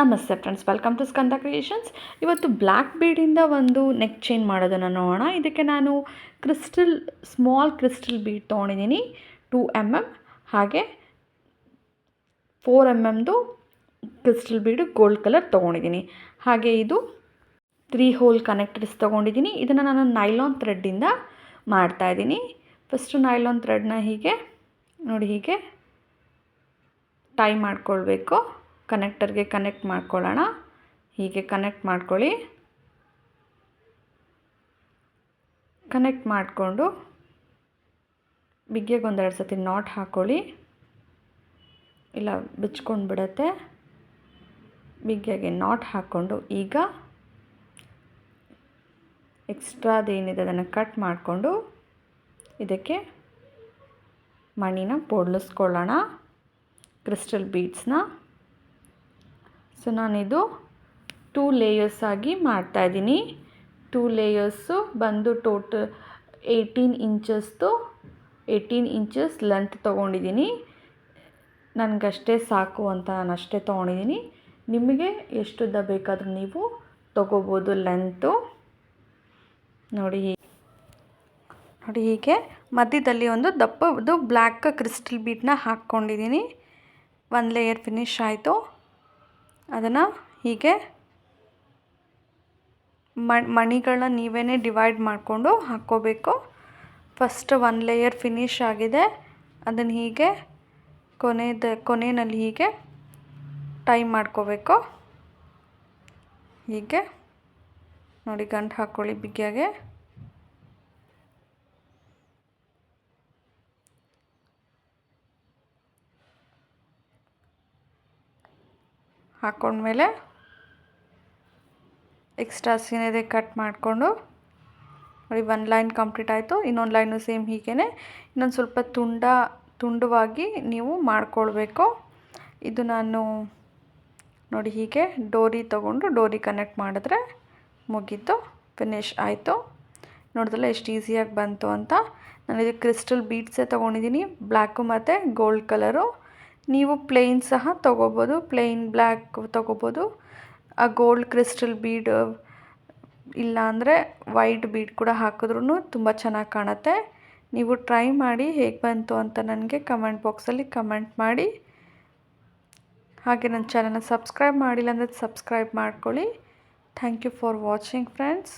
ನಮಸ್ತೆ friends welcome to Skanda creations ಇವತ್ತು black ಬೀಡಿಂದ ಒಂದು ನೆಕ್ ಚೈನ್ ಮಾಡೋದನ್ನು ನೋಡೋಣ. ಇದಕ್ಕೆ ನಾನು ಕ್ರಿಸ್ಟಲ್ ಸ್ಮಾಲ್ ಕ್ರಿಸ್ಟಲ್ ಬೀಡ್ ತೊಗೊಂಡಿದ್ದೀನಿ ಟೂ ಎಂ ಎಂ ಹಾಗೆ ಫೋರ್ ಎಂ ಎಮ್ದು ಕ್ರಿಸ್ಟಲ್ ಬೀಡು ಗೋಲ್ಡ್ ಕಲರ್ ತೊಗೊಂಡಿದ್ದೀನಿ. ಹಾಗೆ ಇದು ತ್ರೀ ಹೋಲ್ ಕನೆಕ್ಟರ್ಸ್ ತೊಗೊಂಡಿದ್ದೀನಿ. ಇದನ್ನು ನಾನು ನೈಲಾನ್ ಥ್ರೆಡ್ಡಿಂದ ಮಾಡ್ತಾಯಿದ್ದೀನಿ ಫಸ್ಟು ನೈಲಾನ್ ಥ್ರೆಡ್ನ ಹೀಗೆ, ನೋಡಿ ಹೀಗೆ ಟೈ ಮಾಡ್ಕೊಳ್ಬೇಕು. ಕನೆಕ್ಟರ್ಗೆ ಕನೆಕ್ಟ್ ಮಾಡ್ಕೊಳ್ಳೋಣ. ಹೀಗೆ ಕನೆಕ್ಟ್ ಮಾಡ್ಕೊಳ್ಳಿ. ಕನೆಕ್ಟ್ ಮಾಡಿಕೊಂಡು ಬಿಗ್ಗೆಗೆ ಒಂದೆರಡು ಸತಿ ನಾಟ್ ಹಾಕ್ಕೊಳ್ಳಿ ಇಲ್ಲ, ಬಿಚ್ಕೊಂಡು ಬಿಡುತ್ತೆ. ಬಿಗ್ಗೆಗೆ ನಾಟ್ ಹಾಕ್ಕೊಂಡು ಈಗ ಎಕ್ಸ್ಟ್ರಾದೇನಿದೆ ಅದನ್ನು ಕಟ್ ಮಾಡಿಕೊಂಡು ಇದಕ್ಕೆ ಮಣ್ಣಿನ ಪೊಡ್ಲಿಸ್ಕೊಳ್ಳೋಣ. ಕ್ರಿಸ್ಟಲ್ ಬೀಡ್ಸ್ನ. ಸೊ ನಾನಿದು ಟೂ ಲೇಯರ್ಸ್ ಆಗಿ ಮಾಡ್ತಾ ಇದ್ದೀನಿ. ಟೂ ಲೇಯರ್ಸು ಬಂದು ಟೋಟಲ್ ಏಯ್ಟೀನ್ ಇಂಚಸ್ದು ಏಯ್ಟೀನ್ ಇಂಚಸ್ ಲೆಂತ್ ತೊಗೊಂಡಿದ್ದೀನಿ. ನನಗಷ್ಟೇ ಸಾಕು ಅಂತ ನಾನು ಅಷ್ಟೇ ತೊಗೊಂಡಿದ್ದೀನಿ. ನಿಮಗೆ ಎಷ್ಟುದ್ದ ಬೇಕಾದರೂ ನೀವು ತೊಗೋಬೋದು ಲೆಂತು ನೋಡಿ ನೋಡಿ ಹೀಗೆ. ಮಧ್ಯದಲ್ಲಿ ಒಂದು ದಪ್ಪದು ಬ್ಲ್ಯಾಕ್ ಕ್ರಿಸ್ಟಲ್ ಬೀಟ್ನ ಹಾಕ್ಕೊಂಡಿದ್ದೀನಿ. ಒಂದು ಲೇಯರ್ ಫಿನಿಶ್ ಆಯಿತು. ಅದನ್ನು ಹೀಗೆ ಮಣಿಗಳನ್ನ ನೀವೇ ಡಿವೈಡ್ ಮಾಡಿಕೊಂಡು ಹಾಕ್ಕೋಬೇಕು. ಫಸ್ಟ್ ಒನ್ ಲೇಯರ್ ಫಿನಿಶ್ ಆಗಿದೆ. ಅದನ್ನು ಹೀಗೆ ಕೊನೆದ, ಕೊನೆಯಲ್ಲಿ ಹೀಗೆ ಟೈ ಮಾಡ್ಕೋಬೇಕು. ಹೀಗೆ. ನೋಡಿ ಗಂಟು ಹಾಕ್ಕೊಳ್ಳಿ ಬಿಗಿಯಾಗೆ. ಹಾಕ್ಕೊಂಡ್ಮೇಲೆ ಎಕ್ಸ್ಟ್ರಾ ಏನಿದೆ ಕಟ್ ಮಾಡಿಕೊಂಡು, ನೋಡಿ ಒನ್ ಲೈನ್ ಕಂಪ್ಲೀಟ್ ಆಯಿತು. ಇನ್ನೊಂದು ಲೈನು ಸೇಮ್ ಹೀಗೇ ಇನ್ನೊಂದು ಸ್ವಲ್ಪ ತುಂಡ, ತುಂಡವಾಗಿ ನೀವು ಮಾಡಿಕೊಳ್ಬೇಕು. ಇದು ನಾನು ನೋಡಿ ಹೀಗೆ ಡೋರಿ ತೊಗೊಂಡು ಡೋರಿ ಕನೆಕ್ಟ್ ಮಾಡಿದ್ರೆ ಮುಗೀತು ಫಿನಿಶ್ ಆಯಿತು. ನೋಡಿದ್ರಲ್ಲ ಎಷ್ಟು ಈಸಿಯಾಗಿ ಬಂತು ಅಂತ. ನಾನು ಇದು ಕ್ರಿಸ್ಟಲ್ ಬೀಡ್ಸೇ ತೊಗೊಂಡಿದ್ದೀನಿ ಬ್ಲ್ಯಾಕು ಮತ್ತು ಗೋಲ್ಡ್ ಕಲರು ನೀವು ಪ್ಲೇನ್ ಸಹ ತೊಗೋಬೋದು. ಪ್ಲೇನ್ ಬ್ಲ್ಯಾಕ್ ತೊಗೋಬೋದು. ಆ ಗೋಲ್ಡ್ ಕ್ರಿಸ್ಟಲ್ ಬೀಡ್ ಇಲ್ಲಾಂದರೆ ವೈಟ್ ಬೀಡ್ ಕೂಡ ಹಾಕಿದ್ರೂ ತುಂಬ ಚೆನ್ನಾಗಿ ಕಾಣುತ್ತೆ. ನೀವು ಟ್ರೈ ಮಾಡಿ ಹೇಗೆ ಬಂತು ಅಂತ ನನಗೆ ಕಮೆಂಟ್ ಬಾಕ್ಸಲ್ಲಿ ಕಮೆಂಟ್ ಮಾಡಿ. ಹಾಗೆ ನನ್ನ ಚಾನಲ್ನ ಸಬ್ಸ್ಕ್ರೈಬ್ ಮಾಡಿಲ್ಲ ಅಂದರೆ ಸಬ್ಸ್ಕ್ರೈಬ್ ಮಾಡ್ಕೊಳ್ಳಿ. Thank you for watching friends